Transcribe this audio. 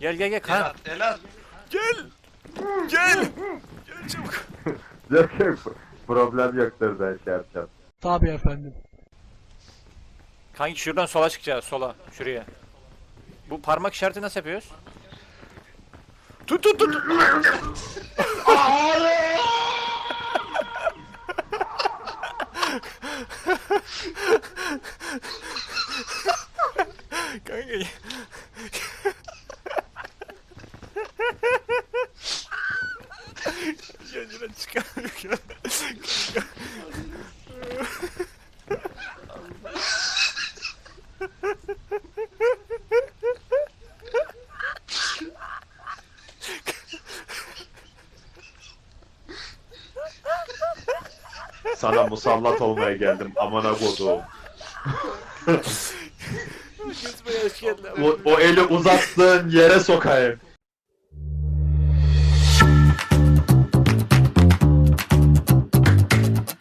Gel gel gel El kan. at, el at. Gel. Gel. Gel çabuk. Yok yok problem yoktur ben şey yapacağım. Tabii efendim. Kanki şuradan sola çıkacağız sola şuraya. Bu parmak işareti nasıl yapıyoruz? Tut tut tut. Kanka. Şuradan çıkalım. Sana musallat olmaya geldim amına koduğum. Gözüme yaş geldi. O, o eli uzattığın yere sokayım.